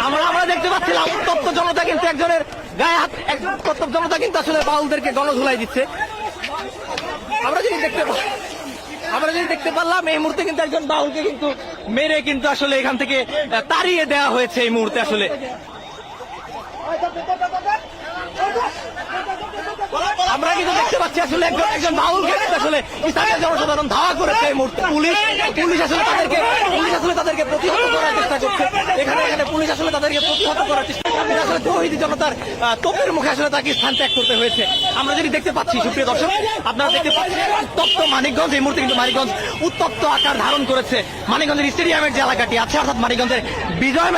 আমরা আমরা দেখতে পাচ্ছিলাম উত্তপ্ত জনতা কিন্তু একজনের গায়ে হাত একজন উত্তপ্ত জনতা কিন্তু আসলে বাউলদেরকে গণ গণধুলাই দিচ্ছে। আমরা যদি দেখতে পা- আমরা যদি দেখতে পারলাম, এই মুহূর্তে কিন্তু একজন বাউলকে কিন্তু মেরে কিন্তু আসলে এখান থেকে তাড়িয়ে দেওয়া হয়েছে এই মুহূর্তে আসলে। আমরা কিন্তু দেখতে পাচ্ছি আসলে একজন একজন বাউলকে কিন্তু আসলে স্থানীয় জনসাধারণ ধাওয়া করেছে এই মুহূর্তে। পুলিশ পুলিশ আসলে তাদেরকে পুলিশ আসলে তাদেরকে প্রতিহত করার চেষ্টা করছে। এখানে এখানে পুলিশ আসলে তাদেরকে প্রতিহত করার চেষ্টা আসলে তৌহিদি জনতার তোপের মুখে আসলে তাকে স্থান ত্যাগ করতে হয়েছে। আমরা যদি দেখতে পাচ্ছি, সুপ্রিয় দর্শক, আপনারা দেখতে পাচ্ছেন উত্তপ্ত মানিকগঞ্জ, এই মুহূর্তে কিন্তু মানিকগঞ্জ উত্তপ্ত আকার ধারণ করেছে। মানিকগঞ্জের স্টেডিয়ামের যে এলাকাটি আছে, অর্থাৎ মানিকগঞ্জের বিজয়